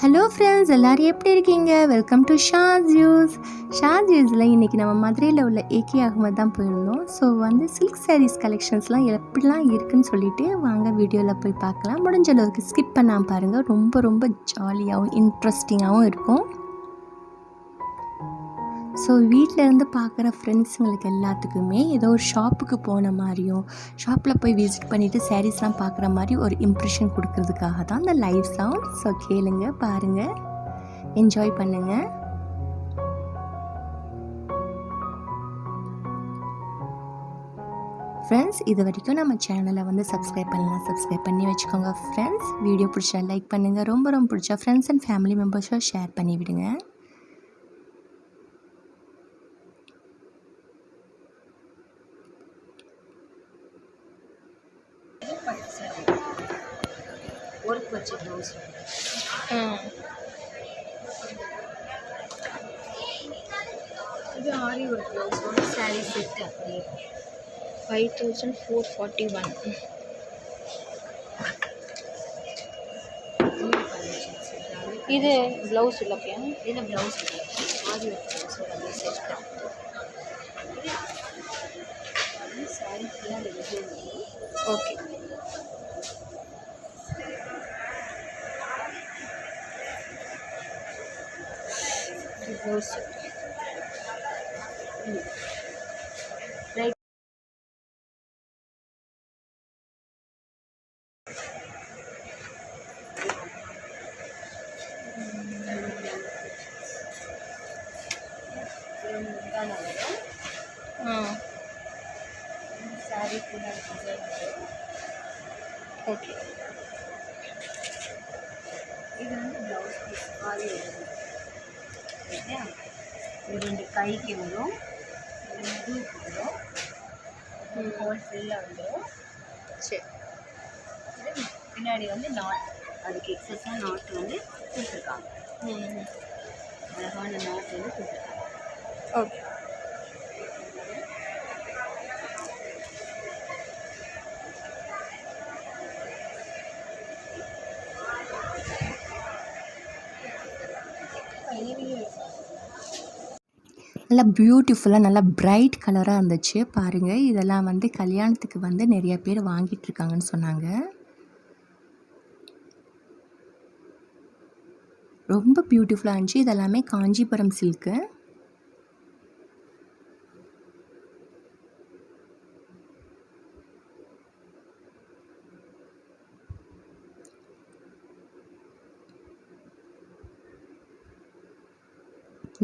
Hello friends எல்லோரும் எப்படி இருக்கீங்க? வெல்கம் டு ஷாஸ் யூஸ் ஷாஸ் யூஸில் இன்றைக்கி நம்ம மதுரையில் உள்ள ஏகே அகமது தான் போயிருந்தோம். ஸோ வந்து சில்க் சாரீஸ் கலெக்ஷன்ஸ்லாம் எப்படிலாம் இருக்குன்னு சொல்லிட்டு வாங்க வீடியோவில் போய் பார்க்கலாம். முடிஞ்ச அளவுக்கு ஸ்கிப் பண்ணாமல் பாருங்கள் ரொம்ப ரொம்ப ஜாலியாகவும் இன்ட்ரெஸ்டிங்காகவும் இருக்கும். ஸோ வீட்டிலேருந்து பார்க்குற ஃப்ரெண்ட்ஸுங்களுக்கு எல்லாத்துக்குமே ஏதோ ஒரு ஷாப்புக்கு போன மாதிரியும் ஷாப்பில் போய் விசிட் பண்ணிவிட்டு சாரீஸ்லாம் பார்க்குற மாதிரி ஒரு இம்ப்ரெஷன் கொடுக்கறதுக்காக தான் அந்த லைவ் சவுண்ட் ஸோ கேளுங்க பாருங்கள் என்ஜாய் பண்ணுங்கள் ஃப்ரெண்ட்ஸ் இது வரைக்கும் நம்ம சேனலை வந்து சப்ஸ்கிரைப் பண்ணலாம் சப்ஸ்கிரைப் பண்ணி வச்சுக்கோங்க. ஃப்ரெண்ட்ஸ் வீடியோ பிடிச்சா லைக் பண்ணுங்கள் ரொம்ப ரொம்ப பிடிச்சா ஃப்ரெண்ட்ஸ் அண்ட் ஃபேமிலி மெம்பர்ஸும் ஷேர் பண்ணி ப்ளவுஸ் இது ஆரி ஒர்க் ப்ளவுஸோட சாரீ செட் அப்படியே five thousand four forty one இது ப்ளவுஸ் இல்லையா இது ப்ளவுஸ் ஆரி ஒர்க் ப்ளவுஸோட அப்படியே செட் சாரீ ஃபுல்லாக ஓகே இது ப்ளவுஸ் ரைட் ஆ சாரீ ஃபுல்லாக டிசைன் இது ரெண்டு கைக்கு வரும். இது முதுகுக்கு வரும். இது ஹோல் ஃபுல்லாக வந்துடும் சரி. பின்னாடி வந்து நாட் அதுக்கு எக்ஸஸாக நாட் வந்து கொடுத்துருக்காங்க. அழகான நாட் வந்து கொடுத்துருக்காங்க. ஓகே. நல்லா பியூட்டிஃபுல்லாக நல்லா பிரைட் கலராக இருந்துச்சு. பாருங்கள் இதெல்லாம் வந்து கல்யாணத்துக்கு வந்து நிறைய பேர் வாங்கிட்டு இருக்காங்கன்னு சொன்னாங்க. ரொம்ப பியூட்டிஃபுல்லாக இருந்துச்சு. இதெல்லாமே காஞ்சிபுரம் சில்க்கு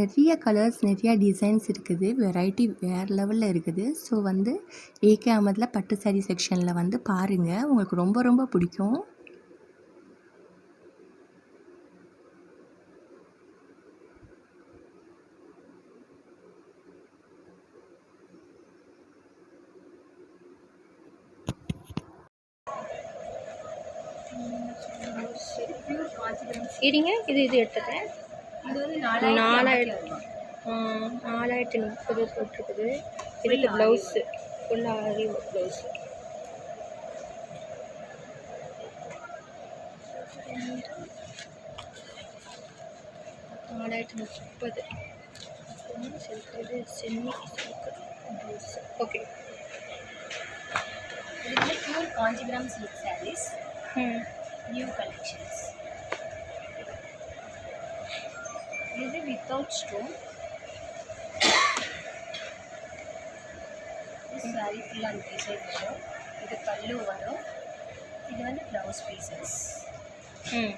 நிறைய கலர்ஸ் நிறைய டிசைன்ஸ் இருக்குது. வெரைட்டி வேறு லெவலில் இருக்குது. ஸோ வந்து ஏகே அகமதில் பட்டு சாரீ செக்ஷனில் வந்து பாருங்கள் உங்களுக்கு ரொம்ப ரொம்ப பிடிக்கும். இருங்க இது இது எடுத்துக்கிறேன். நாலாயிரத்தி நாலாயிரத்தி முப்பது போட்டிருக்குது. இதுக்கு ப்ளவுஸு ஃபுல்லாக ஆரி ப்ளவுஸு நாலாயிரத்தி முப்பது. Silk semi silk blouse okay இது வந்து pure Kanchipuram silk saris new collections இது வித்தவுட் ஸ்டோன் சாரி ஃபுல்லாக அந்த டிசைன் வரும் இது பல்லு வரும் இது வந்து ப்ளவுஸ் பீசஸ் ம்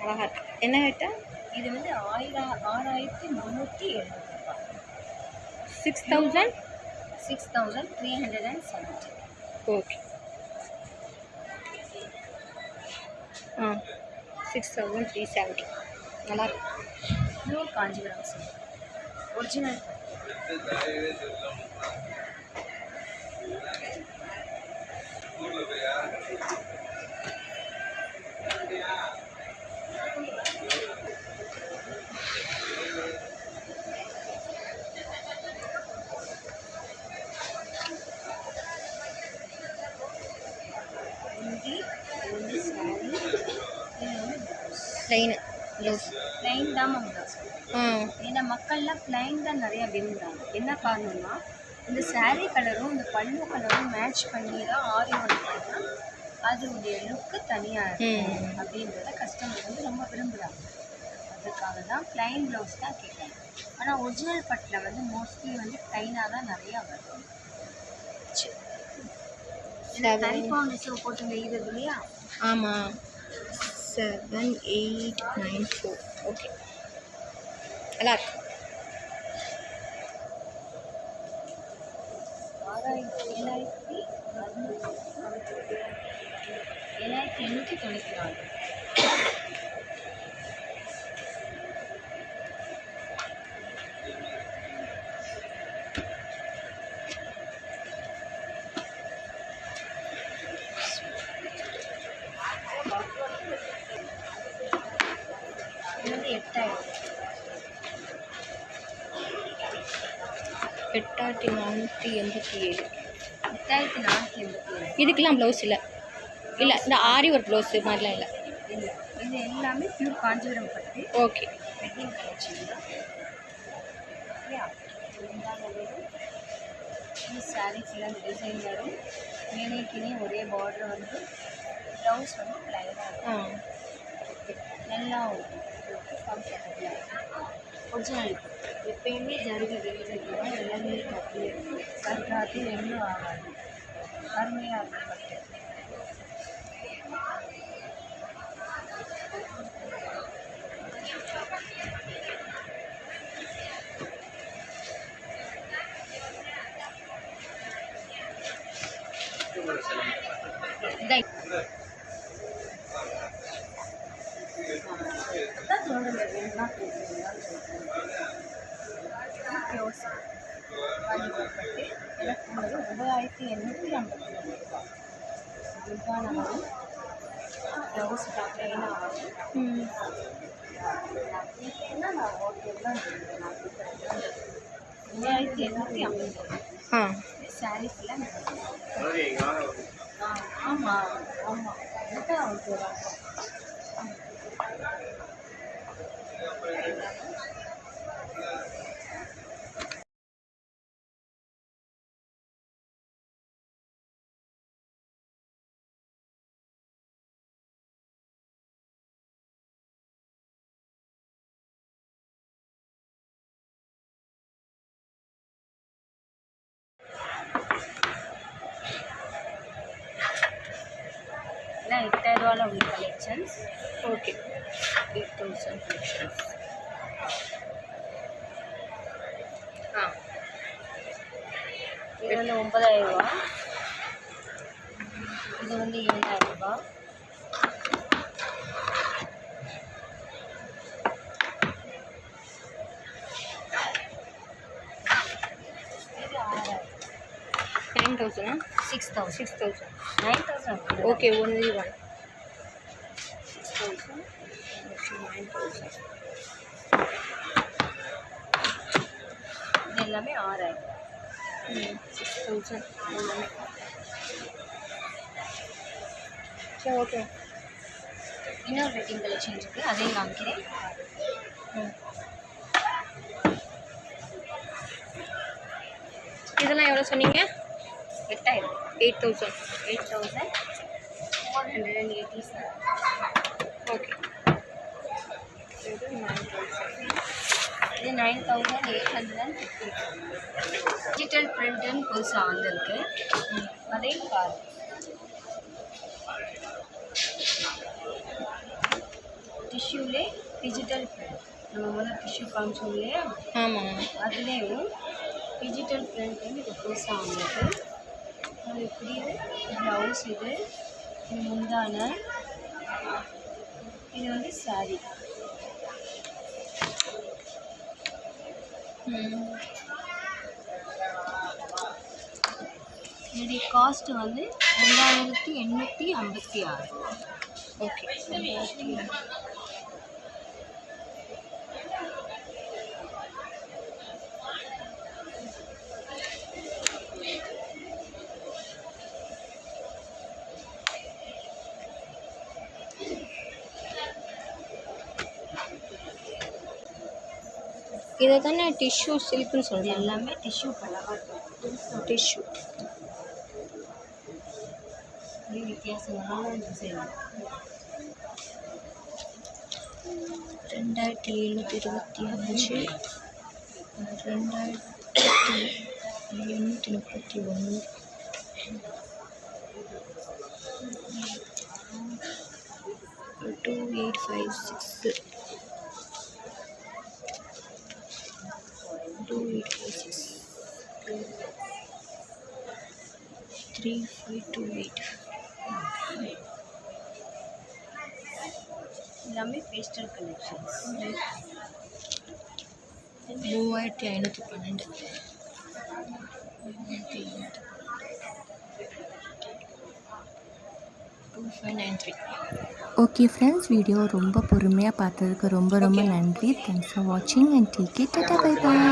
அழகா இருக்கு என்ன கேட்டா இது வந்து ஆயிரம் ஆறாயிரத்தி முந்நூற்றி எழுபது ரூபாய் six thousand six thousand three hundred and seventy okay ah six thousand three seventy நல்லா இருக்கு பியூர் காஞ்சிபுரம் சில்க் ஒரிஜினல் இது வந்து saree, இது வந்து blouse. ப்ளைனு ப்ளவுஸ் ப்ளைன் தான் மேம் ப்ளவுஸ் ஆ ஏன்னா மக்கள்லாம் ப்ளைன் தான் நிறையா விரும்புகிறாங்க என்ன காரணம்னா இந்த saree கலரும் இந்த பல்லு கலரும் மேட்ச் பண்ணி தான் ஆரி ஒர்க் அதோடைய லுக்கு தனியாக இருக்கும். அப்படின்றத கஸ்டமர் வந்து ரொம்ப விரும்புகிறாங்க அதுக்காக தான் ப்ளைன் ப்ளவுஸ் தான் கேட்குறாங்க ஆனால் ஒரிஜினல் பட்டில் வந்து மோஸ்ட்லி வந்து ப்ளைனாக தான் நிறையா வரும். செவன் டைஃபானிஸோ போட்டு நெய்கிறது இல்லையா? ஆமாம் seven eight nine four okay நல்லா இருக்கு ஏழாயிரத்தி எண்ணூற்றி தொண்ணூற்றி நாலு. எட்டாயிரத்தி நானூற்றி எண்பத்தி ஏழு. எட்டாயிரத்தி நானூற்றி எண்பத்தி ஏழு. இதுக்கெல்லாம் ப்ளவுஸ் இல்லை. இல்லை இந்த ஆரி ஒரு ப்ளவுஸு மாதிரிலாம் இல்லை. இல்லை இது எல்லாமே பியூர் காஞ்சிபுரம் பட்டு. ஓகே வெட்டிங் கலெக்ஷன் தான் சாரீ ஃபுல்லாக இந்த டிசைன் வரும். மேலே கீழே ஒரே பார்டர் வந்து ப்ளவுஸ் வந்து ப்ளைனாக நல்லா கம்ஃபர்டபுளாக ஒரிஜினல் எப்பயுமே ஜருகு வெளியில எல்லாமே அது ஒன்றும் ஆகாது. அருமையாக இருக்கும் பட்டு இதை அதான் சொல்கிறேன் வேணும்னா கேட்குறீங்களான்னு சொல்கிறேன் யோசி காஞ்சிபுரப்பட்டு எனக்கு வந்து ஒன்பதாயிரத்தி எண்ணூற்றி ஐம்பத்தி ரெண்டு ரூபா இதுதான் நம்ம ப்ளவுஸ் ப்ளைனாக ஆகும் ம் என்ன நான் ஓகே தான் நான் ஒன்பதாயிரத்தி எண்ணூற்றி ஐம்பத்தி ரெண்டு ஆ சாரீ ஃபுல்லாக ஆ ஆமாம் ஆமாம் அதுதான் உள்ள collections okay eight thousand collections ah. இது வந்து ஒன்பதாயிரம் ரூபா. இது வந்து ஏழாயிரம் ரூபா. Nine தௌசண்டா six thousand six thousand nine thousand okay only one six thousand nine thousand இது எல்லாமே ஆறாயிரம் சிக்ஸ் தௌசண்ட் எல்லாமே சரி. ஓகே. இன்னொரு வெட்டிங் கலெக்ஷன் இருக்குது அதையும் காமிக்கிறேன். இதெல்லாம் எவ்வளோ சொன்னீங்க? எட்டாயிரம். Eight thousand. Eight thousand. Four hundred and eighty seven okay இது நைன் தௌசண்ட் இது nine thousand eight hundred and fifty digital பிரிண்ட்டுன்னு புதுசாக வந்திருக்கு அதையும் பாரு டிஷ்யூலே டிஜிட்டல் பிரிண்ட் நம்ம முதல்ல டிஷ்யூ காமிச்சோம் இல்லையா ஆமாம் அதுலேயும் டிஜிட்டல் பிரிண்ட்னு இது புதுசாக வந்திருக்கு அது இப்படியே ப்ளவுஸ் இது இது முந்தான இது வந்து saree ம் இதோடைய காஸ்ட் வந்து ரெண்டாயிரத்தி எண்ணூற்றி ஐம்பத்தி ஆறு. ஓகே இதை தானே டிஷ்யூ சில்க்னு சொல்கிறேன் எல்லாமே டிஷ்யூ பலவாக டிஷ்யூ டிசைன் ரெண்டாயிரத்தி எழுநூற்றி இருபத்தி அஞ்சு ரெண்டாயிரத்தி எண்ணூற்றி முப்பத்தி ஒன்று. Two eight five six five two eight எல்லாமே பேஸ்டல் கலெக்ஷன்ஸ் மூவாயிரத்தி ஐநூற்றி பன்னெண்டு. Two five nine three okay friends video ரொம்ப பொறுமையாக பார்த்ததுக்கு ரொம்ப ரொம்ப நன்றி. தேங்க்ஸ் ஃபார் வாட்சிங் and take it tata bye bye